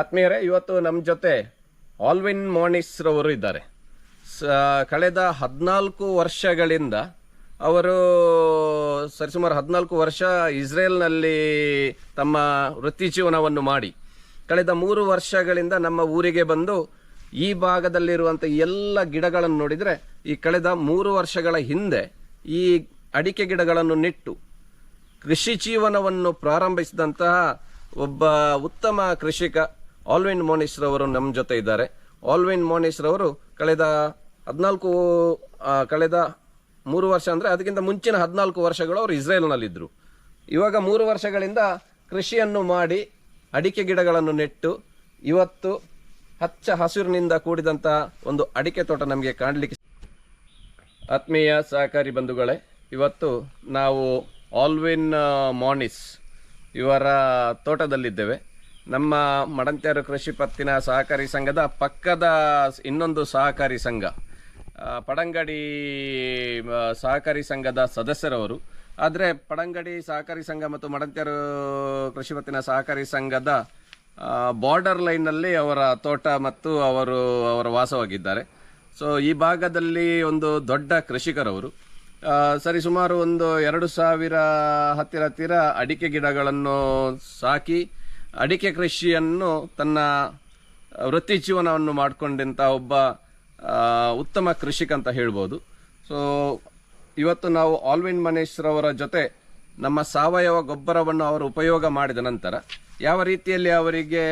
ಆತ್ಮೀಯರೇ, ಇವತ್ತು ನಮ್ಮ ಜೊತೆ ಆಲ್ವಿನ್ ಮೋನಿಸ್ ರವರು ಇದ್ದಾರೆ. ಕಳೆದ ಹದಿನಾಲ್ಕು ವರ್ಷಗಳಿಂದ ಅವರು, ಸರಿಸುಮಾರು ಹದಿನಾಲ್ಕು ವರ್ಷ ಇಸ್ರೇಲ್ನಲ್ಲಿ ತಮ್ಮ ವೃತ್ತಿ ಜೀವನವನ್ನು ಮಾಡಿ. ಕಳೆದ ಮೂರು ವರ್ಷಗಳಿಂದ ನಮ್ಮ ಊರಿಗೆ ಬಂದು ಈ ಭಾಗದಲ್ಲಿರುವಂಥ ಎಲ್ಲ ಗಿಡಗಳನ್ನು ನೋಡಿದರೆ, ಈ ಕಳೆದ ಮೂರು ವರ್ಷಗಳ ಹಿಂದೆ ಈ ಅಡಿಕೆ ಗಿಡಗಳನ್ನು ನೆಟ್ಟು ಕೃಷಿ ಜೀವನವನ್ನು ಪ್ರಾರಂಭಿಸಿದಂತಹ ಒಬ್ಬ ಉತ್ತಮ ಕೃಷಿಕ ಆಲ್ವಿನ್ ಮೋನಿಸ್ ರವರು ನಮ್ಮ ಜೊತೆ ಇದ್ದಾರೆ. ಆಲ್ವಿನ್ ಮೋನಿಸ್ ರವರು ಕಳೆದ ಹದಿನಾಲ್ಕು ಕಳೆದ ಮೂರು ವರ್ಷ ಅಂದರೆ ಅದಕ್ಕಿಂತ ಮುಂಚಿನ ಹದಿನಾಲ್ಕು ವರ್ಷಗಳು ಅವರು ಇಸ್ರೇಲ್ನಲ್ಲಿದ್ದರು ಇವಾಗ ಮೂರು ವರ್ಷಗಳಿಂದ ಕೃಷಿಯನ್ನು ಮಾಡಿ ಅಡಿಕೆ ಗಿಡಗಳನ್ನು ನೆಟ್ಟು ಇವತ್ತು ಹಚ್ಚ ಹಸಿರಿನಿಂದ ಕೂಡಿದಂಥ ಒಂದು ಅಡಿಕೆ ತೋಟ ನಮಗೆ ಕಾಣಲಿಕ್ಕೆ ಆತ್ಮೀಯ ಸಹಕಾರಿ ಬಂಧುಗಳೇ, ಇವತ್ತು ನಾವು ಆಲ್ವಿನ್ ಮಾನಿಸ್ ಇವರ ತೋಟದಲ್ಲಿದ್ದೇವೆ. ನಮ್ಮ ಮಡಂತ್ಯರು ಕೃಷಿ ಪತ್ತಿನ ಸಹಕಾರಿ ಸಂಘದ ಪಕ್ಕದ ಇನ್ನೊಂದು ಸಹಕಾರಿ ಸಂಘ ಪಡಂಗಡಿ ಸಹಕಾರಿ ಸಂಘದ ಸದಸ್ಯರವರು. ಆದರೆ ಪಡಂಗಡಿ ಸಹಕಾರಿ ಸಂಘ ಮತ್ತು ಮಡಂತ್ಯರು ಕೃಷಿ ಪತ್ತಿನ ಸಹಕಾರಿ ಸಂಘದ ಬಾರ್ಡರ್ ಲೈನ್ನಲ್ಲಿ ಅವರ ತೋಟ ಮತ್ತು ಅವರು ಅವರ ವಾಸವಾಗಿದ್ದಾರೆ. ಸೊ ಈ ಭಾಗದಲ್ಲಿ ಒಂದು ದೊಡ್ಡ ಕೃಷಿಕರವರು. ಸರಿ, ಸುಮಾರು ಒಂದು ಎರಡು ಸಾವಿರ ಹತ್ತಿರ ಹತ್ತಿರ ಅಡಿಕೆ ಗಿಡಗಳನ್ನು ಸಾಕಿ ಅಡಿಕೆ ಕೃಷಿಯನ್ನು ತನ್ನ ವೃತ್ತಿ ಜೀವನವನ್ನು ಮಾಡಿಕೊಂಡಂಥ ಒಬ್ಬ ಉತ್ತಮ ಕೃಷಿಕ ಅಂತ ಹೇಳ್ಬೋದು. ಸೊ ಇವತ್ತು ನಾವು ಆಲ್ವಿನ್ ಮನೇಶ್ರವರ ಜೊತೆ ನಮ್ಮ ಸಾವಯವ ಗೊಬ್ಬರವನ್ನು ಅವರು ಉಪಯೋಗ ಮಾಡಿದ ನಂತರ ಯಾವ ರೀತಿಯಲ್ಲಿ ಅವರಿಗೆ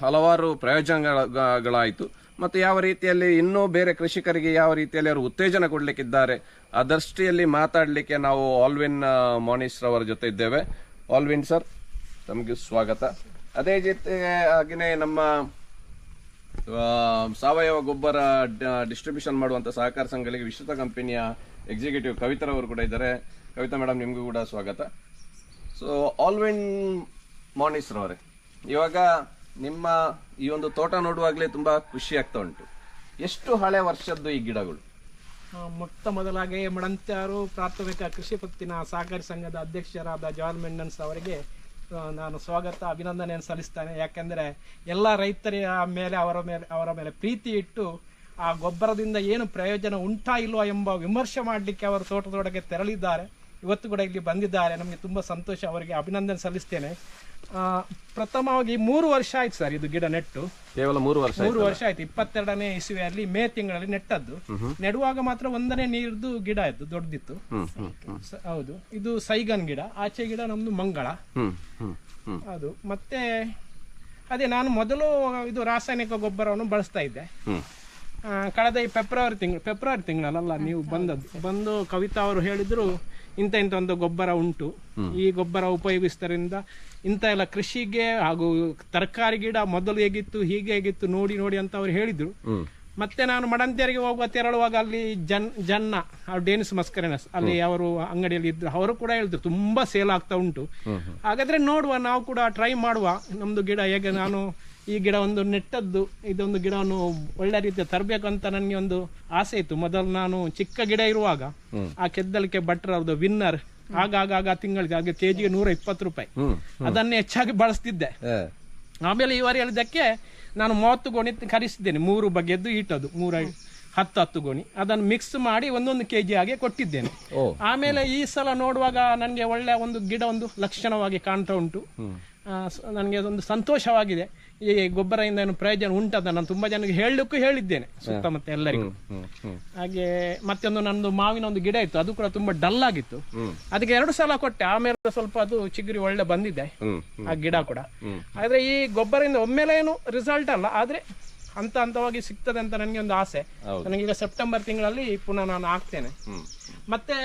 ಹಲವಾರು ಪ್ರಯೋಜನಗಳಾಯಿತು ಮತ್ತು ಯಾವ ರೀತಿಯಲ್ಲಿ ಇನ್ನೂ ಬೇರೆ ಕೃಷಿಕರಿಗೆ ಯಾವ ರೀತಿಯಲ್ಲಿ ಅವರು ಉತ್ತೇಜನ ಕೊಡಲಿಕ್ಕಿದ್ದಾರೆ, ಆ ದೃಷ್ಟಿಯಲ್ಲಿ ಮಾತಾಡಲಿಕ್ಕೆ ನಾವು ಆಲ್ವಿನ್ ಮೋನೀಶ್ರವರ ರವರ ಜೊತೆ ಇದ್ದೇವೆ. Alvin sir. ತಮಗೆ ಸ್ವಾಗತ. ಅದೇ ಜೊತೆಗೆ ನಮ್ಮ ಸಾವಯವ ಗೊಬ್ಬರ ಡಿಸ್ಟ್ರಿಬ್ಯೂಷನ್ ಮಾಡುವಂತ ಸಹಕಾರ ಸಂಘಗಳಿಗೆ ವಿಶ್ವತ ಕಂಪನಿಯ ಎಕ್ಸಿಕ್ಯೂಟಿವ್ ಕವಿತರವರು ಕೂಡ ಇದ್ದಾರೆ. ಕವಿತಾ ಮೇಡಮ್, ನಿಮಗೂ ಕೂಡ ಸ್ವಾಗತ. ಸೊ ಆಲ್ವಿನ್ ಮಾನಿಸ್ ಅವರೇ ಇವಾಗ ನಿಮ್ಮ ಈ ಒಂದು ತೋಟ ನೋಡುವಾಗಲೇ ತುಂಬಾ ಖುಷಿ ಆಗ್ತಾ ಉಂಟು. ಎಷ್ಟು ಹಳೆ ವರ್ಷದ್ದು ಈ ಗಿಡಗಳು? ಮೊಟ್ಟ ಮೊದಲಾಗಿ ಮಡಂತ್ಯಾರು ಪ್ರಾಥಮಿಕ ಕೃಷಿ ಪತ್ತಿನ ಸಹಕಾರಿ ಸಂಘದ ಅಧ್ಯಕ್ಷರಾದ ಜಾನ್ ಮೆಂಡನ್ಸ್ ಅವರಿಗೆ ನಾನು ಸ್ವಾಗತ, ಅಭಿನಂದನೆಯನ್ನು ಸಲ್ಲಿಸ್ತೇನೆ. ಯಾಕೆಂದರೆ ಎಲ್ಲ ರೈತರ ಮೇಲೆ, ಅವರ ಮೇಲೆ ಅವರ ಮೇಲೆ ಪ್ರೀತಿ ಇಟ್ಟು ಆ ಗೊಬ್ಬರದಿಂದ ಏನು ಪ್ರಯೋಜನ ಉಂಟಾ ಇಲ್ವಾ ಎಂಬ ವಿಮರ್ಶೆ ಮಾಡಲಿಕ್ಕೆ ಅವರು ತೋಟದೊಳಗೆ ತೆರಳಿದ್ದಾರೆ. ಇವತ್ತು ಕೂಡ ಇಲ್ಲಿ ಬಂದಿದ್ದಾರೆ. ನಮಗೆ ತುಂಬ ಸಂತೋಷ. ಅವರಿಗೆ ಅಭಿನಂದನೆ ಸಲ್ಲಿಸ್ತೇನೆ. ಪ್ರಥಮವಾಗಿ ಮೂರು ವರ್ಷ ಆಯ್ತು ಸರ್ ಇದು ಗಿಡ ನೆಟ್ಟು. ಕೇವಲ ಮೂರು ವರ್ಷ ಮೂರು ವರ್ಷ ಆಯ್ತು. ಇಪ್ಪತ್ತೆರಡನೇ ಇಸುವೆಯಲ್ಲಿ ಮೇ ತಿಂಗಳಲ್ಲಿ ನೆಟ್ಟದ್ದು. ನೆಡುವಾಗ ಮಾತ್ರ ಒಂದನೇ ನೀರ್ದು ಗಿಡ ಇತ್ತು ದೊಡ್ಡದಿತ್ತು ಹೌದು. ಇದು ಸೈಗನ್ ಗಿಡ ಆಚೆ ಗಿಡ ನಮ್ದು ಮಂಗಳ. ಅದು. ಮತ್ತೆ ಅದೇ ನಾನು ಮೊದಲು ಇದು ರಾಸಾಯನಿಕ ಗೊಬ್ಬರವನ್ನು ಬಳಸ್ತಾ ಇದ್ದೆ. ಕಳೆದ ಈ ಫೆಬ್ರವರಿ ತಿಂಗಳು ಫೆಬ್ರವರಿ ತಿಂಗಳಲ್ಲ ನೀವು ಬಂದದ್ದು. ಬಂದು ಕವಿತಾ ಅವರು ಹೇಳಿದ್ರು ಇಂಥ ಇಂಥ ಒಂದು ಗೊಬ್ಬರ ಉಂಟು. ಈ ಗೊಬ್ಬರ ಉಪಯೋಗಿಸ್ತರಿಂದ ಇಂಥ ಎಲ್ಲ ಕೃಷಿಗೆ ಹಾಗೂ ತರಕಾರಿ ಗಿಡ ಮೊದಲು ಹೇಗಿತ್ತು ಹೀಗೆ ಹೇಗಿತ್ತು ನೋಡಿ ನೋಡಿ ಅಂತ ಅವ್ರು ಹೇಳಿದ್ರು. ಮತ್ತೆ ನಾನು ಮಡಂತಿಯರಿಗೆ ಹೋಗುವ ತೆರಳುವಾಗ ಅಲ್ಲಿ ಜನ್ ಜನ್ನ ಡೇನಿಸ್ ಮಸ್ಕರೆನಸ್ ಅಲ್ಲಿ ಅವರು ಅಂಗಡಿಯಲ್ಲಿ ಇದ್ರು. ಅವರು ಕೂಡ ಹೇಳಿದ್ರು ತುಂಬಾ ಸೇಲ್ ಆಗ್ತಾ ಉಂಟು. ಹಾಗಾದ್ರೆ ನೋಡುವ ನಾವು ಕೂಡ ಟ್ರೈ ಮಾಡುವ. ನಮ್ದು ಗಿಡ ಹೇಗೆ ನಾನು ಈ ಗಿಡ ಒಂದು ನೆಟ್ಟದ್ದು ಇದೊಂದು ಗಿಡವನ್ನು ಒಳ್ಳೆ ರೀತಿಯ ತರಬೇಕು ಅಂತ ನನಗೆ ಒಂದು ಆಸೆ ಇತ್ತು. ಮೊದಲು ನಾನು ಚಿಕ್ಕ ಗಿಡ ಇರುವಾಗ ಆ ಕೆದ್ದಲಿಕೆ ಭಟ್ರ ಅವ್ರದ್ದು ವಿನ್ನರ್ ಆಗಾಗ ತಿಂಗಳಿಗೆ ಹಾಗೆ ಕೆಜಿಗೆ ನೂರ ಇಪ್ಪತ್ತು ರೂಪಾಯಿ ಅದನ್ನೇ ಹೆಚ್ಚಾಗಿ ಬಳಸ್ತಿದ್ದೆ. ಆಮೇಲೆ ಆಮೇಲೆ ಇವರು ಹೇಳಿದ್ದಕ್ಕೆ ನಾನು ಮೂವತ್ತು ಗೋಣಿ ಕರಿಸಿದ್ದೇನೆ ಮೂರು ಬಗೆದ್ದು ಇಟ್ಟದ್ದು. ಮೂರ ಹತ್ತು ಹತ್ತು ಗೋಣಿ. ಅದನ್ನು ಮಿಕ್ಸ್ ಮಾಡಿ ಒಂದೊಂದು ಕೆ ಜಿ ಹಾಗೆ ಕೊಟ್ಟಿದ್ದೇನೆ. ಆಮೇಲೆ ಈ ಸಲ ನೋಡುವಾಗ ನನಗೆ ಒಳ್ಳೆ ಒಂದು ಗಿಡ ಒಂದು ಲಕ್ಷಣವಾಗಿ ಕಾಣ್ತಾ ಉಂಟು. ನನಗೆ ಅದೊಂದು ಸಂತೋಷವಾಗಿದೆ. ಈ ಗೊಬ್ಬರದಿಂದ ಏನು ಪ್ರಯೋಜನ ಉಂಟದ? ನಾನು ತುಂಬಾ ಜನಕ್ಕೆ ಹೇಳಲಿಕ್ಕೂ ಹೇಳಿದ್ದೇನೆ ಸುತ್ತಮುತ್ತ ಎಲ್ಲರಿಗೂ. ಹಾಗೆ ಮತ್ತೊಂದು ನಂದು ಮಾವಿನ ಒಂದು ಗಿಡ ಇತ್ತು ಅದು ಕೂಡ ತುಂಬಾ ಡಲ್ ಆಗಿತ್ತು. ಅದಕ್ಕೆ ಎರಡು ಸಲ ಕೊಟ್ಟೆ ಆಮೇಲೆ ಸ್ವಲ್ಪ ಅದು ಚಿಗುರಿ ಒಳ್ಳೆ ಬಂದಿದೆ ಆ ಗಿಡ ಕೂಡ. ಆದ್ರೆ ಈ ಗೊಬ್ಬರದಿಂದ ಒಮ್ಮೆಲೆ ಏನು ರಿಸಲ್ಟ್ ಅಲ್ಲ ಆದ್ರೆ ಹಂತ ಹಂತವಾಗಿ ಸಿಗ್ತದೆ ಅಂತ ನನಗೆ ಒಂದು ಆಸೆ. ನನಗೀಗ ಸೆಪ್ಟೆಂಬರ್ ತಿಂಗಳಲ್ಲಿ ಪುನಃ ನಾನು ಹಾಕ್ತೇನೆ ಮತ್ತೆ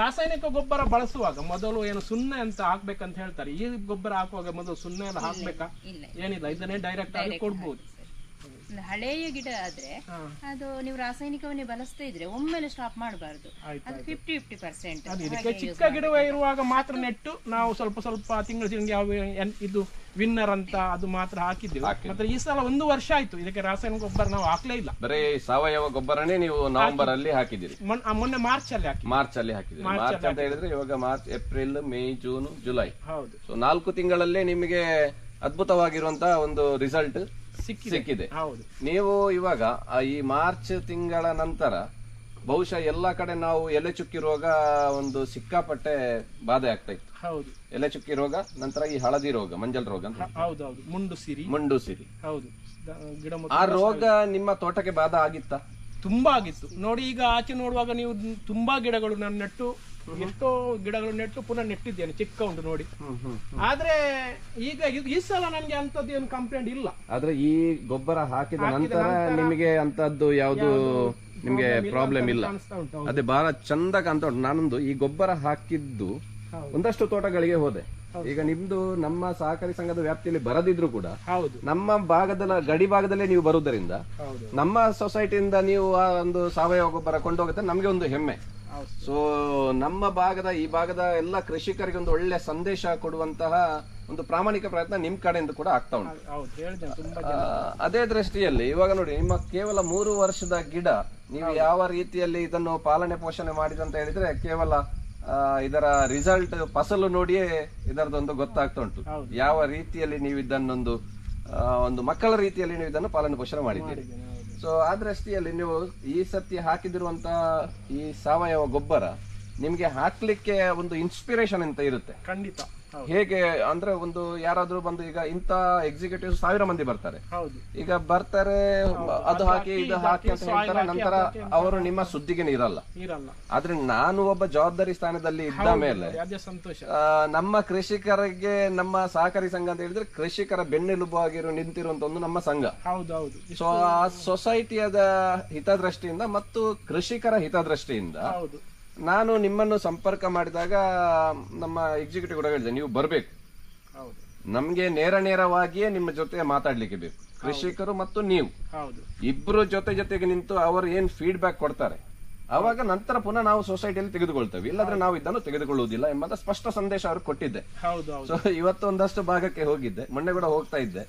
ರಾಸಾಯನಿಕ ಗೊಬ್ಬರ ಬಳಸುವಾಗ ಮೊದಲು ಏನು ಸುಣ್ಣ ಅಂತ ಹಾಕ್ಬೇಕಂತ ಹೇಳ್ತಾರೆ. ಈ ಗೊಬ್ಬರ ಹಾಕುವಾಗ ಮೊದಲು ಸುಣ್ಣ ಎಲ್ಲ ಹಾಕ್ಬೇಕಾ? ಇಲ್ಲ ಏನಿಲ್ಲ ಇದನ್ನೇ ಡೈರೆಕ್ಟ್ ಆಗಿ ಕೊಡ್ಬೋದು. ಹಳೆಯ ಗಿಡ ಆದ್ರೆ ಅದು ನೀವು ರಾಸಾಯನಿಕವನ್ನೇ ಬಳಸ್ತಾ ಇದ್ರೆ ಒಮ್ಮೆಲೆ ಸ್ಟಾಪ್ ಮಾಡಬಾರ್ದು. ಅದು ಫಿಫ್ಟಿ ಫಿಫ್ಟಿ ಪರ್ಸೆಂಟ್ ಚಿಕ್ಕ ಗಿಡ ಇರುವಾಗ ಮಾತ್ರ ನೆಟ್ಟು ನಾವು ಸ್ವಲ್ಪ ಸ್ವಲ್ಪ ತಿಂಗಳು ತಿಂಗಳು ಯಾವ ಇದು ವಿನ್ನರ್ ಅಂತ ಅದು ಮಾತ್ರ ಹಾಕಿದ್ದೇವೆ ಮಾತ್ರ ಈ ಸಲ ಒಂದು ವರ್ಷ ಆಯ್ತು. ಇದಕ್ಕೆ ರಾಸಾಯನಿಕ ಗೊಬ್ಬರ ನಾವು ಹಾಕ್ಲೇ ಇಲ್ಲ. ಬರೀ ಸಾವಯವ ಗೊಬ್ಬರನೇ ನೀವು ನವೆಂಬರ್ ಅಲ್ಲಿ ಹಾಕಿದಿರಿ ಮೊನ್- ಮೊನ್ನೆ ಮಾರ್ಚ್ ಅಲ್ಲಿ ಹಾಕಿ ಮಾರ್ಚ್ ಅಲ್ಲಿ ಹಾಕಿದಿರಿ ಮಾರ್ಚ್ ಅಂತ ಹೇಳಿದ್ರೆ ಇವಾಗ March April May June July. ಹೌದು. ಸೊ ನಾಲ್ಕು ತಿಂಗಳಲ್ಲೇ ನಿಮಗೆ ಅದ್ಭುತವಾಗಿರುವಂತಹ ಒಂದು ರಿಸಲ್ಟ್ ಸಿಕ್ಕಿದೆ. ಸಿಕ್ಕಿದೆ. ಹೌದು. ನೀವು ಇವಾಗ ಈ ಮಾರ್ಚ್ ತಿಂಗಳ ನಂತರ ಬಹುಶಃ ಎಲ್ಲಾ ಕಡೆ ನಾವು ಎಲೆ ಚುಕ್ಕಿ ರೋಗ ಒಂದು ಸಿಕ್ಕಾಪಟ್ಟೆ ಬಾಧೆ ಆಗ್ತಾ ಇತ್ತು. ಹೌದು. ಎಲೆ ಚುಕ್ಕಿ ರೋಗ ನಂತರ ಈ ಹಳದಿ ರೋಗ ಮಂಜಲ್ ರೋಗ ಅಂತ. ಹೌದು ಮುಂಡು ಸಿರಿ. ಮುಂಡು ಸಿರಿ. ಹೌದು. ಗಿಡ ಆ ರೋಗ ನಿಮ್ಮ ತೋಟಕ್ಕೆ ಬಾಧ ಆಗಿತ್ತಾ? ತುಂಬಾ ಆಗಿತ್ತು. ನೋಡಿ ಈಗ ಆಚೆ ನೋಡುವಾಗ ನೀವು ತುಂಬಾ ಗಿಡಗಳು ನಾನು ನೆಟ್ಟು ಎಷ್ಟೋ ಗಿಡಗಳು ನೆಟ್ಟು ಪುನಃ ನೆಟ್ಟಿದ್ದೇನೆ. ಚಿಕ್ಕ ಉಂಟು ನೋಡಿ. ಆದ್ರೆ ಈಗ ಈ ಸಲ ನನಗೆ ಅಂತದ್ದು ಏನು ಕಂಪ್ಲೇಂಟ್ ಇಲ್ಲ. ಆದ್ರೆ ಈ ಗೊಬ್ಬರ ಹಾಕಿದ ನಂತರ ನಿಮಗೆ ಅಂತದ್ದು ಯಾವುದು ನಿಮ್ಗೆ ಪ್ರಾಬ್ಲಮ್ ಇಲ್ಲ ಅದೇ ಬಹಳ ಚಂದ ಕಾಣ್ತಾ ಉಂಟು. ನಾನೊಂದು ಈ ಗೊಬ್ಬರ ಹಾಕಿದ್ದು. ಒಂದಷ್ಟು ತೋಟಗಳಿಗೆ ಹೋದೆ. ಈಗ ನಿಮ್ದು ನಮ್ಮ ಸಹಕಾರಿ ಸಂಘದ ವ್ಯಾಪ್ತಿಯಲ್ಲಿ ಬರದಿದ್ರು ಕೂಡ ನಮ್ಮ ಭಾಗದ ಗಡಿ ಭಾಗದಲ್ಲೇ ನೀವು ಬರುವುದರಿಂದ ನಮ್ಮ ಸೊಸೈಟಿಯಿಂದ ನೀವು ಆ ಒಂದು ಸಾವಯವ ಗೊಬ್ಬರ ಕೊಂಡೋಗುತ್ತೆ ನಮಗೆ ಒಂದು ಹೆಮ್ಮೆ. ಸೊ ನಮ್ಮ ಭಾಗದ ಈ ಭಾಗದ ಎಲ್ಲ ಕೃಷಿಕರಿಗೆ ಒಂದು ಒಳ್ಳೆ ಸಂದೇಶ ಕೊಡುವಂತಹ ಒಂದು ಪ್ರಾಮಾಣಿಕ ಪ್ರಯತ್ನ ನಿಮ್ ಕಡೆಯಿಂದ ಕೂಡ ಆಗ್ತಾ ಉಂಟು. ಅದೇ ದೃಷ್ಟಿಯಲ್ಲಿ ಇವಾಗ ನೋಡಿ ನಿಮ್ಮ ಕೇವಲ ಮೂರು ವರ್ಷದ ಗಿಡ ನೀವು ಯಾವ ರೀತಿಯಲ್ಲಿ ಇದನ್ನು ಪಾಲನೆ ಪೋಷಣೆ ಮಾಡಿದಂತ ಹೇಳಿದ್ರೆ ಕೇವಲ ಇದರ ರಿಸಲ್ಟ್ ಫಸಲು ನೋಡಿಯೇ ಇದರದೊಂದು ಗೊತ್ತಾಗ್ತಾ ಉಂಟು. ಯಾವ ರೀತಿಯಲ್ಲಿ ನೀವು ಇದನ್ನೊಂದು ಒಂದು ಮಕ್ಕಳ ರೀತಿಯಲ್ಲಿ ನೀವು ಇದನ್ನು ಪಾಲನೆ ಪೋಷಣೆ ಮಾಡಿದ್ದೀರಿ. ಸೊ ಆ ದೃಷ್ಟಿಯಲ್ಲಿ ನೀವು ಈ ಸತಿ ಹಾಕಿದಿರುವಂತ ಈ ಸಾವಯವ ಗೊಬ್ಬರ ನಿಮ್ಗೆ ಹಾಕ್ಲಿಕ್ಕೆ ಒಂದು ಇನ್ಸ್ಪಿರೇಷನ್ ಅಂತ ಇರುತ್ತೆ. ಖಂಡಿತ. ಹೇಗೆ ಅಂದ್ರೆ ಒಂದು ಯಾರಾದ್ರೂ ಬಂದು ಈಗ ಇಂತ ಎಕ್ಸಿಕ್ಯೂಟಿವ್ ಸಾವಿರ ಮಂದಿ ಬರ್ತಾರೆ. ಈಗ ಬರ್ತಾರೆ ಅದು ಹಾಕಿ ಇದು ಹಾಕಿ ಅಂತ ಹೇಳ್ತಾರೆ. ನಂತರ ಅವರು ನಿಮ್ಮ ಸುದ್ದಿಗೆ ಇರಲ್ಲ ಆದ್ರೆ ನಾನು ಒಬ್ಬ ಜವಾಬ್ದಾರಿ ಸ್ಥಾನದಲ್ಲಿ ಇದ್ದ ಮೇಲೆ ನಮ್ಮ ಕೃಷಿಕರಿಗೆ ನಮ್ಮ ಸಹಕಾರಿ ಸಂಘ ಅಂತ ಹೇಳಿದ್ರೆ ಕೃಷಿಕರ ಬೆನ್ನೆಲುಬು ಆಗಿರೋ ನಿಂತಿರುವಂತ ಒಂದು ನಮ್ಮ ಸಂಘ. ಸೊ ಆ ಸೊಸೈಟಿಯದ ಹಿತದೃಷ್ಟಿಯಿಂದ ಮತ್ತು ಕೃಷಿಕರ ಹಿತದೃಷ್ಟಿಯಿಂದ ನಾನು ನಿಮ್ಮನ್ನು ಸಂಪರ್ಕ ಮಾಡಿದಾಗ ನಮ್ಮ ಎಕ್ಸಿಕ್ಯೂಟಿವ್ ಕೂಡ ಹೇಳಿದೆ ನೀವು ಬರಬೇಕು. ಹೌದು. ನಮ್ಗೆ ನೇರ ನೇರವಾಗಿಯೇ ನಿಮ್ಮ ಜೊತೆ ಮಾತಾಡ್ಲಿಕ್ಕೆ ಬೇಕು. ಕೃಷಿಕರು ಮತ್ತು ನೀವು. ಹೌದು. ಇಬ್ರು ಜೊತೆ ಜೊತೆಗೆ ನಿಂತು ಅವರು ಏನ್ ಫೀಡ್ಬ್ಯಾಕ್ ಕೊಡ್ತಾರೆ? ಅವಾಗ ನಂತರ ಪುನಃ ನಾವು ಸೊಸೈಟಿಯಲ್ಲಿ ತೆಗೆದುಕೊಳ್ತೇವೆ. ಇಲ್ಲಾಂದ್ರೆ ನಾವು ಇದನ್ನು ತೆಗೆದುಕೊಳ್ಳುವುದಿಲ್ಲ ಎಂಬ ಸ್ಪಷ್ಟ ಸಂದೇಶ ಅವ್ರು ಕೊಟ್ಟಿದ್ದೆ. ಸೊ ಇವತ್ತು ಒಂದಷ್ಟು ಭಾಗಕ್ಕೆ ಹೋಗಿದ್ದೆ. ಮೊನ್ನೆ ಕೂಡ ಹೋಗ್ತಾ ಇದ್ದೆ.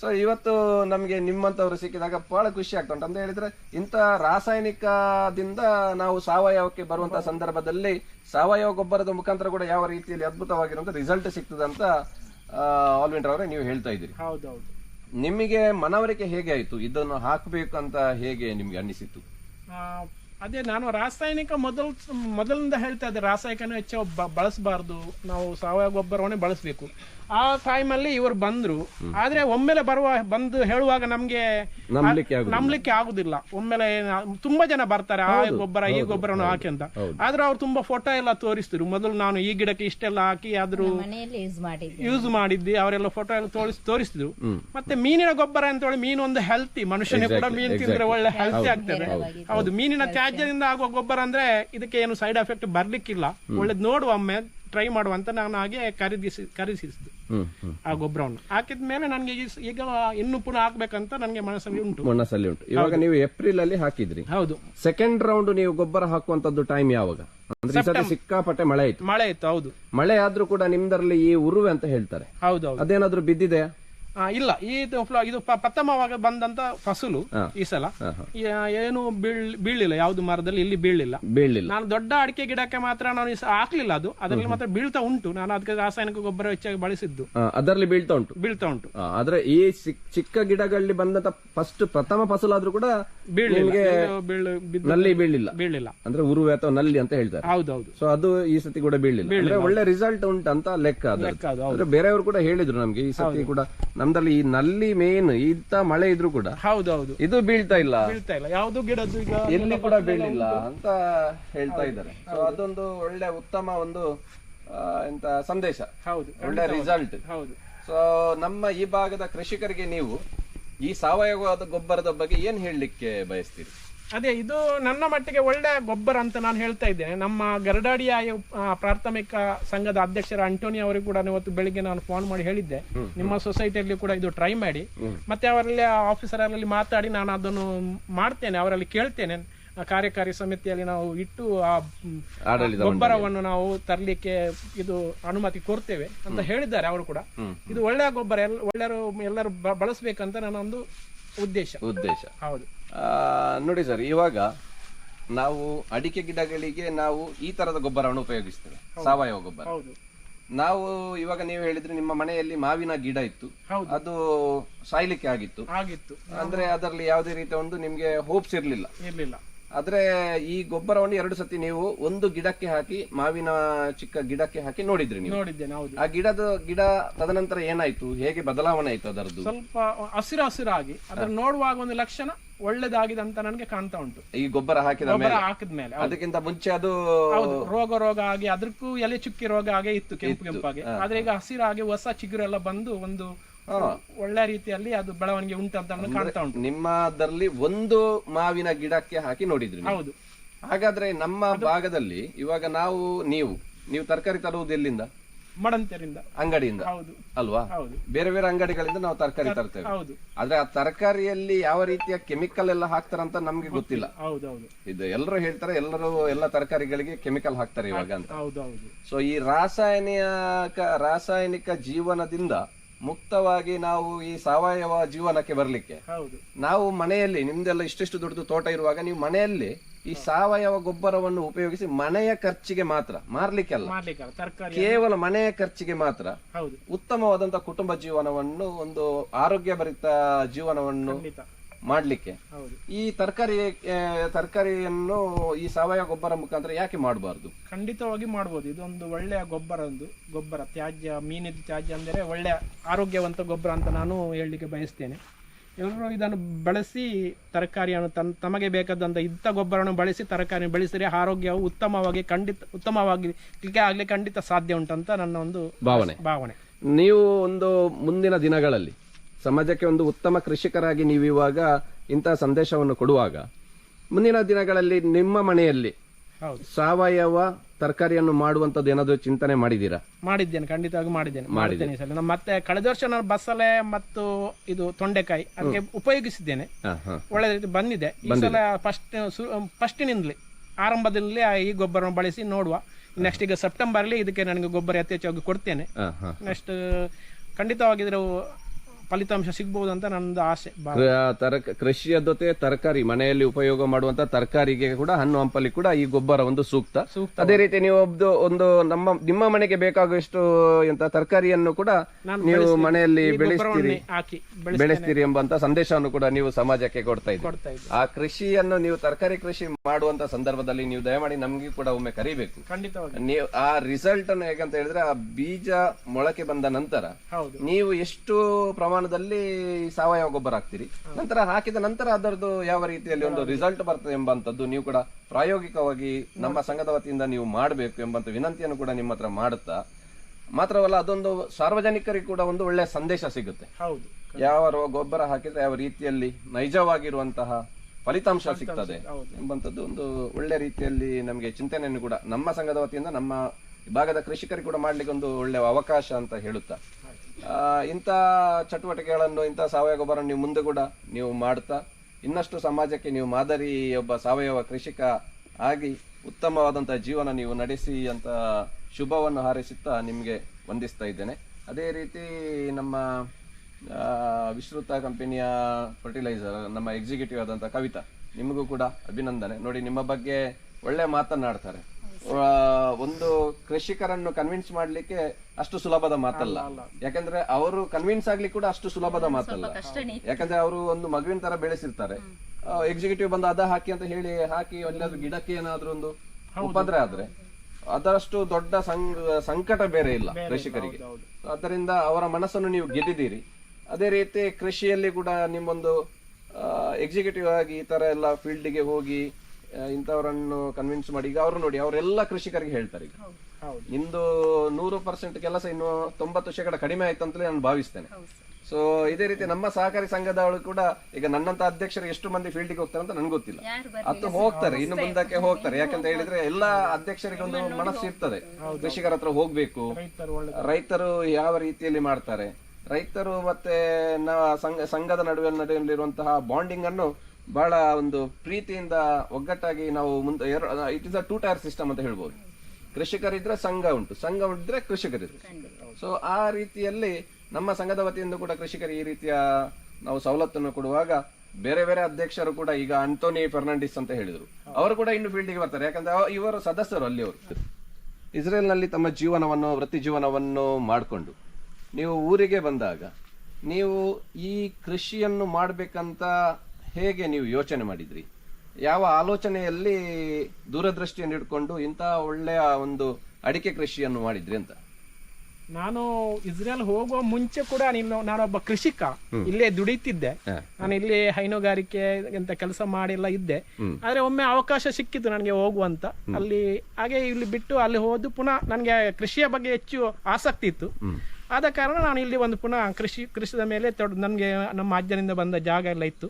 ಸೊ ಇವತ್ತು ನಮ್ಗೆ ನಿಮ್ಮಂತವ್ರು ಸಿಕ್ಕಿದಾಗ ಬಹಳ ಖುಷಿ ಆಗ್ತಾ ಉಂಟು. ಅಂತ ಹೇಳಿದ್ರೆ ಇಂತ ರಾಸಾಯನಿಕದಿಂದ ನಾವು ಸಾವಯವಕ್ಕೆ ಬರುವಂತಹ ಸಂದರ್ಭದಲ್ಲಿ ಸಾವಯವ ಗೊಬ್ಬರದ ಮುಖಾಂತರ ಕೂಡ ಯಾವ ರೀತಿಯಲ್ಲಿ ಅದ್ಭುತವಾಗಿರುವಂತ ರಿಸಲ್ಟ್ ಸಿಗ್ತದೆ ಅಂತ ಆಲ್ವಿಂಟರ್ ಅವರೇ ನೀವು ಹೇಳ್ತಾ ಇದ್ದೀರಿ. ನಿಮಗೆ ಮನವರಿಕೆ ಹೇಗೆ ಆಯ್ತು? ಇದನ್ನು ಹಾಕಬೇಕು ಅಂತ ಹೇಗೆ ನಿಮ್ಗೆ ಅನ್ನಿಸಿತು ಅದೇ ನಾನು ರಾಸಾಯನಿಕ ಮೊದಲು ಮೊದಲಿಂದ ಹೇಳ್ತಾ ಇದ್ದೆ ರಾಸಾಯನಿಕನ ಹೆಚ್ಚು ಬಳಸಬಾರ್ದು. ನಾವು ಸಾವಯವ ಗೊಬ್ಬರವನ್ನೇ ಬಳಸಬೇಕು. ಆ ಟೈಮಲ್ಲಿ ಇವರು ಬಂದ್ರು. ಆದ್ರೆ ಒಮ್ಮೆಲೆ ಬರುವ ಬಂದು ಹೇಳುವಾಗ ನಮ್ಗೆ ನಂಬಲಿಕ್ಕೆ ಆಗುದಿಲ್ಲ. ಒಮ್ಮೆಲೆ ತುಂಬಾ ಜನ ಬರ್ತಾರೆ ಆ ಗೊಬ್ಬರ ಈ ಗೊಬ್ಬರವನ್ನು ಹಾಕಿ ಅಂತ. ಆದ್ರೆ ಅವ್ರು ತುಂಬಾ ಫೋಟೋ ಎಲ್ಲ ತೋರಿಸ್ತಿರು ಮೊದಲು ನಾನು ಈ ಗಿಡಕ್ಕೆ ಇಷ್ಟೆಲ್ಲ ಹಾಕಿ ಆದ್ರೂ ಮನೆಯಲ್ಲಿ ಯೂಸ್ ಮಾಡಿದ್ದೆ ಯೂಸ್ ಮಾಡಿದ್ದಿ ಅವರೆಲ್ಲ ಫೋಟೋ ಎಲ್ಲ ತೋರಿಸ್ ತೋರಿಸಿದ್ರು ಮತ್ತೆ ಮೀನಿನ ಗೊಬ್ಬರ ಅಂತ ಹೇಳಿ ಮೀನು ಒಂದು ಹೆಲ್ತಿ ಮನುಷ್ಯನೇ ಕೂಡ ಮೀನು ತಿಂದ್ರೆ ಒಳ್ಳೆ ಹೆಲ್ತಿ ಆಗ್ತದೆ. ಹೌದು. ಮೀನಿನ ತ್ಯಾಜ್ಯದಿಂದ ಆಗುವ ಗೊಬ್ಬರ ಅಂದ್ರೆ ಇದಕ್ಕೆ ಏನು ಸೈಡ್ ಎಫೆಕ್ಟ್ ಬರ್ಲಿಕ್ಕಿಲ್ಲ. ಒಳ್ಳೇದು ನೋಡುವ ಒಮ್ಮೆ. ಟ್ರೈ ಮಾಡುವಂತ ನಾನು ಹಾಗೆ ಖರೀದಿಸಿ ಖರೀದಿಸಿದ್ದು. ಆ ಗೊಬ್ಬರವನ್ನು. ಹಾಕಿದ ಮೇಲೆ ನನಗೆ ಈಗ ಇನ್ನು ಪುನಃ ಹಾಕ್ಬೇಕಂತ ನನಗೆ ಮನಸ್ಸಲ್ಲಿ ಉಂಟು. ಮನಸ್ಸಲ್ಲಿ ಉಂಟು. ಇವಾಗ ನೀವು ಏಪ್ರಿಲ್ ಅಲ್ಲಿ ಹಾಕಿದ್ರಿ. ಹೌದು. ಸೆಕೆಂಡ್ ರೌಂಡ್ ನೀವು ಗೊಬ್ಬರ ಹಾಕುವಂತದ್ದು ಟೈಮ್ ಯಾವಾಗ? ಅಂದ್ರೆ ಸಿಕ್ಕಾಪಟ್ಟೆ ಮಳೆ ಆಯ್ತು. ಮಳೆ ಇತ್ತು ಹೌದು. ಮಳೆ ಆದ್ರೂ ಕೂಡ ನಿಮ್ದರಲ್ಲಿ ಈ ಉರುವೆ ಅಂತ ಹೇಳ್ತಾರೆ. ಹೌದು. ಅದೇನಾದ್ರೂ ಬಿದ್ದಿದೆಯಾ? ಇಲ್ಲ ಇದು ಇದು ಪ್ರಥಮವಾಗಿ ಬಂದಂತ ಫಸಲು ಈ ಸಲ. ಏನು ಬೀಳ್- ಬೀಳಿಲ್ಲ ಯಾವ್ದು ಮರದಲ್ಲಿ ಇಲ್ಲಿ ಬೀಳಿಲ್ಲ ಬೀಳಲಿಲ್ಲ. ನಾನು ದೊಡ್ಡ ಅಡಿಕೆ ಗಿಡಕ್ಕೆ ಮಾತ್ರ ನಾನು ಹಾಕ್ಲಿಲ್ಲ ಅದು. ಅದರಲ್ಲಿ ಮಾತ್ರ ಬೀಳ್ತಾ ಉಂಟು. ನಾನು ಅದಕ್ಕೆ ರಾಸಾಯನಿಕ ಗೊಬ್ಬರ ಹೆಚ್ಚಾಗಿ ಬಳಸಿದ್ದು. ಅದರಲ್ಲಿ ಬೀಳ್ತಾ ಉಂಟು. ಬೀಳ್ತಾ ಉಂಟು. ಆದ್ರೆ ಈ ಚಿಕ್- ಚಿಕ್ಕ ಗಿಡಗಳಲ್ಲಿ ಬಂದಂತ ಫಸ್ಟ್ ಪ್ರಥಮ ಫಸಲಾದ್ರೂ ಕೂಡ ಬೀಳಿಲ್ಲ ನಲ್ಲಿ ಬೀಳಿಲ್ಲ ಬೀಳಿಲ್ಲ ಅಂದ್ರೆ ಉರುವೆ ಅಥವಾ ನಲ್ಲಿ ಅಂತ ಹೇಳ್ತಾರೆ. ಹೌದೌದು. ಸೊ ಅದು ಈ ಸತಿ ಕೂಡ ಬೀಳಿಲ್ಲ ಒಳ್ಳೆ ರಿಸಲ್ಟ್ ಉಂಟಂತ ಲೆಕ್ಕ ಬೇರೆಯವರು ಕೂಡ ಹೇಳಿದ್ರು ನಮ್ಗೆ ಈ ಸತಿ ಕೂಡ ನಮ್ದಲ್ಲಿ ಈ ನಲ್ಲಿ ಮೇನ್ ಇಂತ ಮಳೆ ಇದ್ರು ಕೂಡ ಹೌದೌದು ಇದು ಬೀಳ್ತಾ ಇಲ್ಲ. ಬೀಳ್ತಾ ಇಲ್ಲ. ಯಾವ್ದು ಗಿಡದ್ದು ಈಗ ಎಲ್ಲಿ ಕೂಡ ಬೀಳಿಲ್ಲ ಅಂತ ಹೇಳ್ತಾ ಇದ್ದಾರೆ. ಸೊ ಅದೊಂದು ಒಳ್ಳೆ ಉತ್ತಮ ಒಂದು ಆ, ಎಂತ ಸಂದೇಶ. ಹೌದು ಒಳ್ಳೆ ರಿಸಲ್ಟ್ ಹೌದು. ಸೊ ನಮ್ಮ ಈ ಭಾಗದ ಕೃಷಿಕರಿಗೆ ನೀವು ಈ ಸಾವಯವ ಗೊಬ್ಬರದ ಬಗ್ಗೆ ಏನ್ ಹೇಳಲಿಕ್ಕೆ ಬಯಸ್ತೀರಿ? ಅದೇ ಇದು ನನ್ನ ಮಟ್ಟಿಗೆ ಒಳ್ಳೆ ಗೊಬ್ಬರ ಅಂತ ನಾನು ಹೇಳ್ತಾ ಇದ್ದೇನೆ. ನಮ್ಮ ಗರಡಾಡಿಯ ಪ್ರಾಥಮಿಕ ಸಂಘದ ಅಧ್ಯಕ್ಷರ ಅಂಟೋನಿ ಅವರಿಗೂ ಕೂಡ ಇವತ್ತು ಬೆಳಿಗ್ಗೆ ನಾನು ಫೋನ್ ಮಾಡಿ ಹೇಳಿದ್ದೆ. ನಿಮ್ಮ ಸೊಸೈಟಿಯಲ್ಲಿ ಕೂಡ ಇದು ಟ್ರೈ ಮಾಡಿ. ಮತ್ತೆ ಅವರಲ್ಲಿ ಆಫೀಸರ್ ಅಲ್ಲಿ ಮಾತಾಡಿ ನಾನು ಅದನ್ನು ಮಾಡ್ತೇನೆ ಅವರಲ್ಲಿ ಕೇಳ್ತೇನೆ. ಕಾರ್ಯಕಾರಿ ಸಮಿತಿಯಲ್ಲಿ ನಾವು ಇಟ್ಟು ಆ ಗೊಬ್ಬರವನ್ನು ನಾವು ತರಲಿಕ್ಕೆ ಇದು ಅನುಮತಿ ಕೊಡ್ತೇವೆ ಅಂತ ಹೇಳಿದ್ದಾರೆ ಅವರು ಕೂಡ. ಇದು ಒಳ್ಳೆಯ ಗೊಬ್ಬರ ಎಲ್ಲ ಒಳ್ಳೆಯರು ಎಲ್ಲರೂ ಬಳಸಬೇಕಂತ ನನ್ನ ಒಂದು ಉದ್ದೇಶ. ಉದ್ದೇಶ. ಹೌದು. ನೋಡಿ ಸರ್ ಇವಾಗ ನಾವು ಅಡಿಕೆ ಗಿಡಗಳಿಗೆ ನಾವು ಈ ತರದ ಗೊಬ್ಬರವನ್ನು ಉಪಯೋಗಿಸ್ತೇವೆ ಸಾವಯವ ಗೊಬ್ಬರ. ಹೌದು. ನಾವು ಇವಾಗ ನೀವು ಹೇಳಿದ್ರೆ ನಿಮ್ಮ ಮನೆಯಲ್ಲಿ ಮಾವಿನ ಗಿಡ ಇತ್ತು. ಅದು ಸಾಯ್ಲಿಕ್ಕೆ ಆಗಿತ್ತು. ಆಗಿತ್ತು. ಅಂದ್ರೆ ಅದರಲ್ಲಿ ಯಾವುದೇ ರೀತಿಯ ಒಂದು ನಿಮ್ಗೆ ಹೋಪ್ಸ್ ಇರ್ಲಿಲ್ಲ. ಇರ್ಲಿಲ್ಲ. ಆದ್ರೆ ಈ ಗೊಬ್ಬರವನ್ನು ಎರಡು ಸತಿ ನೀವು ಒಂದು ಗಿಡಕ್ಕೆ ಹಾಕಿ ಮಾವಿನ ಚಿಕ್ಕ ಗಿಡಕ್ಕೆ ಹಾಕಿ ನೋಡಿದ್ರಿ ನೀವು. ನೋಡಿದ್ದೇನೆ ಹೌದು. ಆ ಗಿಡದ ಗಿಡ ತದನಂತರ ಏನಾಯ್ತು? ಹೇಗೆ ಬದಲಾವಣೆ ಆಯ್ತು ಅದರದ್ದು? ಸ್ವಲ್ಪ ಹಸಿರು ಹಸಿರಾಗಿ. ಅದನ್ನ ನೋಡುವಾಗ ಒಂದು ಲಕ್ಷಣ ಒಳ್ಳೇದಾಗಿದೆ ಅಂತ ನನಗೆ ಕಾಣ್ತಾ ಉಂಟು. ಈ ಗೊಬ್ಬರ ಹಾಕಿದ ಗೊಬ್ಬರ ಮೇಲೆ? ಹಾಕಿದ್ಮೇಲೆ ಅದಕ್ಕಿಂತ ಮುಂಚೆ ಅದು ಹೌದು ರೋಗ ರೋಗ ಆಗಿ ಅದಕ್ಕೂ ಎಲೆ ಚುಕ್ಕಿ ರೋಗ ಆಗೇ ಇತ್ತು ಕೆಂಪು ಕೆಂಪಾಗಿ. ಆದ್ರೆ ಈಗ ಹಸಿರಾಗಿ ಹೊಸ ಚಿಗುರು ಎಲ್ಲ ಬಂದು ಒಂದು ಒಳ್ಳೆ ರೀತಿಯಲ್ಲಿ ಅದು ಬೆಳವಣಿಗೆ ಉಂಟು ಅಂತ ನನಗೆ ಕಾಣ್ತಾ ಉಂಟು. ನಿಮ್ಮದಲ್ಲಿ ಒಂದು ಮಾವಿನ ಗಿಡಕ್ಕೆ ಹಾಕಿ ನೋಡಿದ್ರಿ ನೀವು. ಹೌದು. ಹಾಗಾದ್ರೆ ನಮ್ಮ ಭಾಗದಲ್ಲಿ ಇವಾಗ ನಾವು ನೀವು ನೀವು ತರಕಾರಿ ತರುವುದು ಎಲ್ಲಿಂದ? ಮಡಂತರಿಂದ ಅಂಗಡಿಯಿಂದ? ಹೌದು. ಅಲ್ವಾ? ಹೌದು. ಬೇರೆ ಬೇರೆ ಅಂಗಡಿಗಳಿಂದ ನಾವು ತರಕಾರಿ ತರ್ತೇವೆ. ಹೌದು. ಆದ್ರೆ ಆ ತರಕಾರಿಯಲ್ಲಿ ಯಾವ ರೀತಿಯ ಕೆಮಿಕಲ್ ಎಲ್ಲ ಹಾಕ್ತಾರಂತ ನಮ್ಗೆ ಗೊತ್ತಿಲ್ಲ. ಹೌದು ಹೌದು. ಇದು ಎಲ್ಲರೂ ಹೇಳ್ತಾರೆ ಎಲ್ಲರೂ ಎಲ್ಲ ತರಕಾರಿಗಳಿಗೆ ಕೆಮಿಕಲ್ ಹಾಕ್ತಾರೆ ಇವಾಗ ಅಂತ. ಹೌದು ಹೌದು ಸೊ ಈ ರಾಸಾಯನಿಕ ರಾಸಾಯನಿಕ ಜೀವನದಿಂದ ಮುಕ್ತವಾಗಿ ನಾವು ಈ ಸಾವಯವ ಜೀವನಕ್ಕೆ ಬರ್ಲಿಕ್ಕೆ ಹೌದು. ನಾವು ಮನೆಯಲ್ಲಿ ನಿಮ್ದೆಲ್ಲ ಇಷ್ಟಿಷ್ಟು ದೊಡ್ಡದು ತೋಟ ಇರುವಾಗ ನೀವು ಮನೆಯಲ್ಲಿ ಈ ಸಾವಯವ ಗೊಬ್ಬರವನ್ನು ಉಪಯೋಗಿಸಿ ಮನೆಯ ಖರ್ಚಿಗೆ ಮಾತ್ರ ಮಾರ್ಲಿಕ್ಕೆ ಅಲ್ಲ ಮಾಡ್ಲಿಕ್ಕೆ ತರಕಾರಿ ಕೇವಲ ಮನೆಯ ಖರ್ಚಿಗೆ ಮಾತ್ರ. ಹೌದು. ಉತ್ತಮವಾದಂತ ಕುಟುಂಬ ಜೀವನವನ್ನು ಒಂದು ಆರೋಗ್ಯಭರಿತ ಜೀವನವನ್ನು ಖಂಡಿತ. ಮಾಡ್ಲಿಕ್ಕೆ. ಹೌದು. ಈ ತರಕಾರಿ ತರಕಾರಿಯನ್ನು ಈ ಸಾವಯವ ಗೊಬ್ಬರ ಮುಖಾಂತರ ಯಾಕೆ ಮಾಡಬಾರ್ದು? ಖಂಡಿತವಾಗಿ ಮಾಡ್ಬೋದು. ಇದೊಂದು ಒಳ್ಳೆಯ ಗೊಬ್ಬರ ಒಂದು ಗೊಬ್ಬರ ತ್ಯಾಜ್ಯ ಮೀನಿದ ತ್ಯಾಜ್ಯ ಅಂದರೆ ಒಳ್ಳೆಯ ಆರೋಗ್ಯವಂತ ಗೊಬ್ಬರ ಅಂತ ನಾನು ಹೇಳಲಿಕ್ಕೆ ಬಯಸ್ತೇನೆ. ಎಲ್ಲರೂ ಇದನ್ನು ಬಳಸಿ ತರಕಾರಿಯನ್ನು ತನ್ ತಮಗೆ ಬೇಕಾದಂಥ ಇಂಥ ಗೊಬ್ಬರವನ್ನು ಬಳಸಿ ತರಕಾರಿ ಬೆಳೆಸಿದರೆ ಆರೋಗ್ಯವು ಉತ್ತಮವಾಗಿ ಖಂಡಿತ ಉತ್ತಮವಾಗಿ ಆಗಲಿ ಖಂಡಿತ ಸಾಧ್ಯ ಉಂಟಂತ ನನ್ನ ಒಂದು ಭಾವನೆ. ಭಾವನೆ. ನೀವು ಒಂದು ಮುಂದಿನ ದಿನಗಳಲ್ಲಿ ಸಮಾಜಕ್ಕೆ ಒಂದು ಉತ್ತಮ ಕೃಷಿಕರಾಗಿ ನೀವು ಇವಾಗ ಇಂತಹ ಸಂದೇಶವನ್ನು ಕೊಡುವಾಗ ಮುಂದಿನ ದಿನಗಳಲ್ಲಿ ನಿಮ್ಮ ಮನೆಯಲ್ಲಿ ಸಾವಯವ ತರಕಾರಿಯನ್ನು ಮಾಡುವಂತದ್ದು ಏನಾದರೂ ಚಿಂತನೆ ಮಾಡಿದ್ದೀರಾ? ಮಾಡಿದ್ದೇನೆ ಖಂಡಿತವಾಗಿ ಮಾಡಿದ್ದೇನೆ ಮಾಡಿದ್ದೇನೆ ಸರ್ ಸಲ. ಮತ್ತೆ ಕಳೆದ ವರ್ಷ ನಾನು ಬಸಳೆ ಮತ್ತು ಇದು ತೊಂಡೆಕಾಯಿ ಅದಕ್ಕೆ ಉಪಯೋಗಿಸಿದ್ದೇನೆ. ಒಳ್ಳೆ ರೀತಿ ಬಂದಿದೆ. ಈ ಸಲ ಫಸ್ಟ್ ಫಸ್ಟಿನಿಂದಲೇ ಆರಂಭದಲ್ಲಿ ಈ ಗೊಬ್ಬರವನ್ನು ಬಳಸಿ ನೋಡುವ. ನೆಕ್ಸ್ಟ್ ಈಗ ಅಲ್ಲಿ ಇದಕ್ಕೆ ನನಗೆ ಗೊಬ್ಬರ ಯಥೇಚ್ಛವಾಗಿ ಕೊಡ್ತೇನೆ. ನೆಕ್ಸ್ಟ್ ಖಂಡಿತವಾಗಿ ಇದರ ಫಲಿತಾಂಶ ಸಿಗಬಹುದು ಅಂತ ನನ್ನ ಆಸೆ ತರಕ ಕೃಷಿಯ ಜೊತೆ ತರಕಾರಿ ಮನೆಯಲ್ಲಿ ಉಪಯೋಗ ಮಾಡುವಂತ ತರಕಾರಿಗೆ ಕೂಡ ಹಣ್ಣು ಹಂಪಲಿ ಕೂಡ ಈ ಗೊಬ್ಬರ ಒಂದು ಸೂಕ್ತ. ಅದೇ ರೀತಿ ನೀವು ಒಬ್ದು ಒಂದು ನಮ್ಮ ನಿಮ್ಮ ಮನೆಗೆ ಬೇಕಾಗುವಷ್ಟು ಎಂತ ತರಕಾರಿಯನ್ನು ಕೂಡ ನೀವು ಮನೆಯಲ್ಲಿ ಬೆಳೆಸ್ತೀರಿ. ಬೆಳೆಸ್ತೀರಿ ಎಂಬಂತ ಸಂದೇಶವನ್ನು ಕೂಡ ನೀವು ಸಮಾಜಕ್ಕೆ ಕೊಡ್ತಾ ಇದ್ದೀರಿ. ಆ ಕೃಷಿಯನ್ನು ನೀವು ತರಕಾರಿ ಕೃಷಿ ಮಾಡುವಂತ ಸಂದರ್ಭದಲ್ಲಿ ನೀವು ದಯಮಾಡಿ ನಮ್ಗೆ ಕೂಡ ಒಮ್ಮೆ ಕರಿಬೇಕು. ನೀವು ಆ ರಿಸಲ್ಟ್ ಅನ್ನು ಹೇಗಂತ ಹೇಳಿದ್ರೆ ಆ ಬೀಜ ಮೊಳಕೆ ಬಂದ ನಂತರ ನೀವು ಎಷ್ಟು ಪ್ರಮಾಣದಲ್ಲಿ ಸಾವಯವ ಗೊಬ್ಬರ ಹಾಕ್ತೀರಿ. ನಂತರ ಹಾಕಿದ ನಂತರ ಅದರದ್ದು ಯಾವ ರೀತಿಯಲ್ಲಿ ಒಂದು ರಿಸಲ್ಟ್ ಬರ್ತದೆ ಎಂಬಂತದ್ದು ನೀವು ಕೂಡ ಪ್ರಾಯೋಗಿಕವಾಗಿ ನಮ್ಮ ಸಂಘದ ವತಿಯಿಂದ ನೀವು ಮಾಡಬೇಕು ಎಂಬಂತ ವಿನಂತಿಯನ್ನು ಕೂಡ ನಿಮ್ಮ ಹತ್ರ ಮಾಡುತ್ತಾ ಮಾತ್ರವಲ್ಲ ಅದೊಂದು ಸಾರ್ವಜನಿಕರಿಗೆ ಕೂಡ ಒಂದು ಒಳ್ಳೆಯ ಸಂದೇಶ ಸಿಗುತ್ತೆ. ಹೌದು ಯಾವ ಗೊಬ್ಬರ ಹಾಕಿದ್ರೆ ಯಾವ ರೀತಿಯಲ್ಲಿ ನೈಜವಾಗಿರುವಂತಹ ಫಲಿತಾಂಶ ಸಿಗ್ತದೆ. ಎಂಬಂತದ್ದು ಒಂದು ಒಳ್ಳೆ ರೀತಿಯಲ್ಲಿ ನಮಗೆ ಚಿಂತನೆಯನ್ನು ಕೂಡ ನಮ್ಮ ಸಂಘದ ವತಿಯಿಂದ ನಮ್ಮ ಭಾಗದ ಕೃಷಿಕರಿಗೆ ಕೂಡ ಮಾಡ್ಲಿಕ್ಕೆ ಒಂದು ಒಳ್ಳೆಯ ಅವಕಾಶ ಅಂತ ಹೇಳುತ್ತಾ. ಇಂಥ ಚಟುವಟಿಕೆಗಳನ್ನು ಇಂಥ ಸಾವಯವ ಗೊಬ್ಬರ ನೀವು ಮುಂದೆ ಕೂಡ ನೀವು ಮಾಡ್ತಾ ಇನ್ನಷ್ಟು ಸಮಾಜಕ್ಕೆ ನೀವು ಮಾದರಿ ಒಬ್ಬ ಸಾವಯವ ಕೃಷಿಕ ಆಗಿ ಉತ್ತಮವಾದಂಥ ಜೀವನ ನೀವು ನಡೆಸಿ ಅಂತ ಶುಭವನ್ನು ಹಾರೈಸುತ್ತಾ ನಿಮಗೆ ವಂದಿಸ್ತಾ ಇದ್ದೇನೆ. ಅದೇ ರೀತಿ ನಮ್ಮ ವಿಶ್ರುತ ಕಂಪನಿಯ ಫರ್ಟಿಲೈಸರ್ ನಮ್ಮ ಎಕ್ಸಿಕ್ಯೂಟಿವ್ ಆದಂಥ ಕವಿತಾ ನಿಮಗೂ ಕೂಡ ಅಭಿನಂದನೆ. ನೋಡಿ ನಿಮ್ಮ ಬಗ್ಗೆ ಒಳ್ಳೆ ಮಾತನಾಡ್ತಾರೆ ಆ, ಒಂದು ಕೃಷಿಕರನ್ನು ಕನ್ವಿನ್ಸ್ ಮಾಡ್ಲಿಕ್ಕೆ ಅಷ್ಟು ಸುಲಭದ ಮಾತಲ್ಲ. ಯಾಕಂದ್ರೆ ಅವರು ಕನ್ವಿನ್ಸ್ ಆಗ್ಲಿಕ್ಕೆ ಕೂಡ ಅಷ್ಟು ಸುಲಭದ ಮಾತಲ್ಲ. ಯಾಕಂದ್ರೆ ಅವರು ಒಂದು ಮಗುವಿನ ತರ ಬೆಳೆಸಿರ್ತಾರೆ. ಎಕ್ಸಿಕ್ಯೂಟಿವ್ ಬಂದು ಅದ ಹಾಕಿ ಅಂತ ಹೇಳಿ ಹಾಕಿ ಎಲ್ಲಾದ್ರೂ ಗಿಡಕ್ಕೆ ಏನಾದ್ರೂ ಒಂದು ಉಪದ್ರ ಆದ್ರೆ ಅದರಷ್ಟು ದೊಡ್ಡ ಸಂಕಟ ಬೇರೆ ಇಲ್ಲ ಕೃಷಿಕರಿಗೆ. ಅದರಿಂದ ಅವರ ಮನಸ್ಸನ್ನು ನೀವು ಗೆದ್ದಿದ್ದೀರಿ. ಅದೇ ರೀತಿ ಕೃಷಿಯಲ್ಲಿ ಕೂಡ ನಿಮ್ಮೊಂದು ಎಕ್ಸಿಕ್ಯೂಟಿವ್ ಆಗಿ ಈ ತರ ಎಲ್ಲ ಫೀಲ್ಡ್ಗೆ ಹೋಗಿ ಇಂಥವರನ್ನು ಕನ್ವಿನ್ಸ್ ಮಾಡಿ ಈಗ ಅವರು ನೋಡಿ ಅವರೆಲ್ಲ ಕೃಷಿಕರಿಗೆ ಹೇಳ್ತಾರೆ ಈಗ. ನಿಮ್ದು ನೂರು ಪರ್ಸೆಂಟ್ ಕೆಲಸ ಇನ್ನು ತೊಂಬತ್ತು ಶೇಕಡ ಕಡಿಮೆ ಆಯ್ತು ಅಂತಲೇ ನಾನು ಭಾವಿಸ್ತೇನೆ. ಸೊ ಇದೇ ರೀತಿ ನಮ್ಮ ಸಹಕಾರಿ ಸಂಘದವರು ಕೂಡ ಈಗ ನನ್ನಂತ ಅಧ್ಯಕ್ಷರು ಎಷ್ಟು ಮಂದಿ ಫೀಲ್ಡ್ಗೆ ಹೋಗ್ತಾರೆ ಅಂತ ನನ್ಗೆ ಗೊತ್ತಿಲ್ಲ. ಅದು ಹೋಗ್ತಾರೆ ಇನ್ನು ಮುಂದಕ್ಕೆ ಹೋಗ್ತಾರೆ. ಯಾಕಂತ ಹೇಳಿದ್ರೆ ಎಲ್ಲಾ ಅಧ್ಯಕ್ಷರಿಗೆ ಒಂದು ಮನಸ್ಸು ಇರ್ತದೆ. ಕೃಷಿಕರ ಹತ್ರ ಹೋಗ್ಬೇಕು. ರೈತರು ಯಾವ ರೀತಿಯಲ್ಲಿ ಮಾಡ್ತಾರೆ? ರೈತರು ಮತ್ತೆ ಸಂಘದ ನಡುವೆ ನಡೆಯಲಿರುವಂತಹ ಬಾಂಡಿಂಗ್ ಅನ್ನು ಬಹಳ ಒಂದು ಪ್ರೀತಿಯಿಂದ ಒಗ್ಗಟ್ಟಾಗಿ ನಾವು ಮುಂದೆ it is a two tier system ಅಂತ ಹೇಳ್ಬೋದು. ಕೃಷಿಕರಿದ್ರೆ ಸಂಘ ಉಂಟು. ಸಂಘ ಉಂಟಿದ್ರೆ ಕೃಷಿಕರಿದ್ರೆ. ಸೊ ಆ ರೀತಿಯಲ್ಲಿ ನಮ್ಮ ಸಂಘದ ವತಿಯಿಂದ ಕೂಡ ಕೃಷಿಕರಿಗೆ ಈ ರೀತಿಯ ನಾವು ಸವಲತ್ತನ್ನು ಕೊಡುವಾಗ ಬೇರೆ ಬೇರೆ ಅಧ್ಯಕ್ಷರು ಕೂಡ ಈಗ ಅಂಟೋನಿ ಫೆರ್ನಾಂಡಿಸ್ ಅಂತ ಹೇಳಿದರು. ಅವರು ಕೂಡ ಇನ್ನು ಫೀಲ್ಡಿಗೆ ಬರ್ತಾರೆ. ಯಾಕಂದ್ರೆ ಇವರು ಸದಸ್ಯರು ಅಲ್ಲಿ ಅವರು. ಇಸ್ರೇಲ್ನಲ್ಲಿ ತಮ್ಮ ಜೀವನವನ್ನು, ವೃತ್ತಿ ಜೀವನವನ್ನು ಮಾಡಿಕೊಂಡು. ನೀವು ಊರಿಗೆ ಬಂದಾಗ, ನೀವು ಈ ಕೃಷಿಯನ್ನು ಮಾಡಬೇಕಂತ ಹೇಗೆ ನೀವು ಯೋಚನೆ ಮಾಡಿದ್ರಿ? ಯಾವ ಆಲೋಚನೆಯಲ್ಲಿ ದೂರದೃಷ್ಟಿಯನ್ನು ಇಟ್ಕೊಂಡು ಇಂಥ ಒಳ್ಳೆಯ ಒಂದು ಅಡಿಕೆ ಕೃಷಿಯನ್ನು ಮಾಡಿದ್ರಿ ಅಂತ? ನಾನು ಇಸ್ರೇಲ್ ಹೋಗುವ ಮುಂಚೆ ಕೂಡ ನೀನು ನಾನೊಬ್ಬ ಕೃಷಿಕ. ಇಲ್ಲೇ ದುಡಿತಿದ್ದೆ. ನಾನು ಇಲ್ಲಿ ಹೈನುಗಾರಿಕೆ ಅಂತ ಕೆಲಸ ಮಾಡಿಲ್ಲ ಇದ್ದೆ. ಆದ್ರೆ ಒಮ್ಮೆ ಅವಕಾಶ ಸಿಕ್ಕಿತ್ತು ನನಗೆ ಹೋಗುವಂತ. ಅಲ್ಲಿ ಹಾಗೆ ಇಲ್ಲಿ ಬಿಟ್ಟು ಅಲ್ಲಿ ಹೋದ್ ಪುನಃ ನನಗೆ ಕೃಷಿಯ ಬಗ್ಗೆ ಹೆಚ್ಚು ಆಸಕ್ತಿ ಇತ್ತು. ಆದ ಕಾರಣ ನಾನು ಇಲ್ಲಿ ಒಂದು ಪುನಃ ಕೃಷಿ ಕೃಷಿದ ಮೇಲೆ ತೊಡ್ ನನಗೆ ನಮ್ಮ ಅಜ್ಜನಿಂದ ಬಂದ ಜಾಗ ಎಲ್ಲ ಇತ್ತು.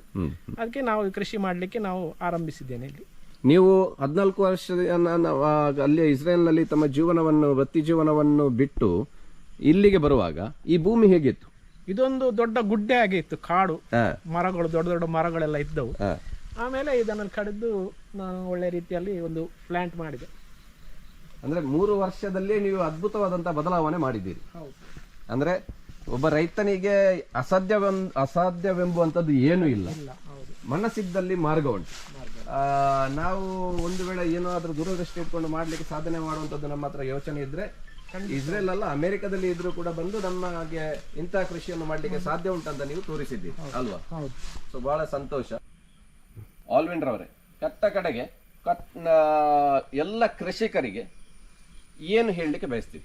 ಅದಕ್ಕೆ ನಾವು ಕೃಷಿ ಮಾಡಲಿಕ್ಕೆ ನಾವು ಆರಂಭಿಸಿದ್ದೇನೆ ಇಲ್ಲಿ. ನೀವು ಹದಿನಾಲ್ಕು ವರ್ಷದ ಅಲ್ಲಿ ಇಸ್ರೇಲ್ನಲ್ಲಿ ತಮ್ಮ ಜೀವನವನ್ನು ವೃತ್ತಿ ಜೀವನವನ್ನು ಬಿಟ್ಟು ಇಲ್ಲಿಗೆ ಬರುವಾಗ ಈ ಭೂಮಿ ಹೇಗಿತ್ತು? ಇದೊಂದು ದೊಡ್ಡ ಗುಡ್ಡೆ ಆಗಿತ್ತು ಕಾಡು. ಮರಗಳು ದೊಡ್ಡ ದೊಡ್ಡ ಮರಗಳೆಲ್ಲ ಇದ್ದವು. ಆಮೇಲೆ ಇದನ್ನು ಕಡಿದು ನಾನು ಒಳ್ಳೆ ರೀತಿಯಲ್ಲಿ ಒಂದು ಪ್ಲಾಂಟ್ ಮಾಡಿದೆ. ಅಂದ್ರೆ ಮೂರು ವರ್ಷದಲ್ಲಿ ನೀವು ಅದ್ಭುತವಾದಂತಹ ಬದಲಾವಣೆ ಮಾಡಿದ್ದೀರಿ. ಹೌದು. ಅಂದ್ರೆ ಒಬ್ಬ ರೈತನಿಗೆ ಅಸಾಧ್ಯವೆಂಬ ಅಸಾಧ್ಯವೆಂಬುವಂಥದ್ದು ಏನೂ ಇಲ್ಲ. ಮನಸ್ಸಿದ್ದಲ್ಲಿ ಮಾರ್ಗ ಉಂಟು. ಆ, ನಾವು ಒಂದು ವೇಳೆ ಏನಾದರೂ ದೂರದೃಷ್ಟಿ ಇಟ್ಕೊಂಡು ಮಾಡ್ಲಿಕ್ಕೆ ಸಾಧನೆ ಮಾಡುವಂಥದ್ದು ನಮ್ಮ ಹತ್ರ ಯೋಚನೆ ಇದ್ರೆ ಇಸ್ರೇಲ್ ಅಲ್ಲ ಅಮೆರಿಕದಲ್ಲಿ ಇದ್ರೂ ಕೂಡ ಬಂದು ನಮಗೆ ಇಂತಹ ಕೃಷಿಯನ್ನು ಮಾಡ್ಲಿಕ್ಕೆ ಸಾಧ್ಯ ಉಂಟಂತ ನೀವು ತೋರಿಸಿದ್ದೀರಿ ಅಲ್ವಾ? ಹೌದು. ಸೊ ಬಹಳ ಸಂತೋಷ. ಆಲ್ವಿನ್ ರವರೇ ಕಟ್ಟ ಕಡೆಗೆ ಕಟ್ ಎಲ್ಲ ಕೃಷಿಕರಿಗೆ ಏನು ಹೇಳಲಿಕ್ಕೆ ಬಯಸ್ತೀವಿ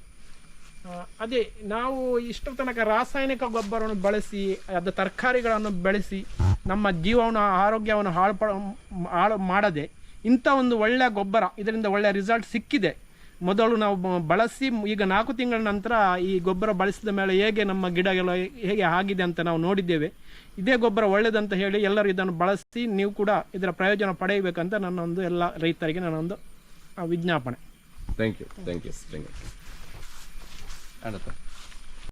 ಅದೇ, ನಾವು ಇಷ್ಟರ ತನಕ ರಾಸಾಯನಿಕ ಗೊಬ್ಬರವನ್ನು ಬಳಸಿ, ಅದು ತರಕಾರಿಗಳನ್ನು ಬೆಳೆಸಿ, ನಮ್ಮ ಜೀವವನ್ನು, ಆರೋಗ್ಯವನ್ನು ಹಾಳು ಹಾಳು ಮಾಡದೆ, ಇಂಥ ಒಂದು ಒಳ್ಳೆಯ ಗೊಬ್ಬರ, ಇದರಿಂದ ಒಳ್ಳೆಯ ರಿಸಲ್ಟ್ ಸಿಕ್ಕಿದೆ. ಮೊದಲು ನಾವು ಬಳಸಿ, ಈಗ ನಾಲ್ಕು ತಿಂಗಳ ನಂತರ ಈ ಗೊಬ್ಬರ ಬಳಸಿದ ಮೇಲೆ ಹೇಗೆ ನಮ್ಮ ಗಿಡಗಳು ಹೇಗೆ ಆಗಿದೆ ಅಂತ ನಾವು ನೋಡಿದ್ದೇವೆ. ಇದೇ ಗೊಬ್ಬರ ಒಳ್ಳೆಯದಂತ ಹೇಳಿ ಎಲ್ಲರೂ ಇದನ್ನು ಬಳಸಿ, ನೀವು ಕೂಡ ಇದರ ಪ್ರಯೋಜನ ಪಡೆಯಬೇಕಂತ ನನ್ನೊಂದು ಎಲ್ಲ ರೈತರಿಗೆ ನನ್ನೊಂದು ವಿಜ್ಞಾಪನೆ. Thank you thank you thank you അടുത്ത്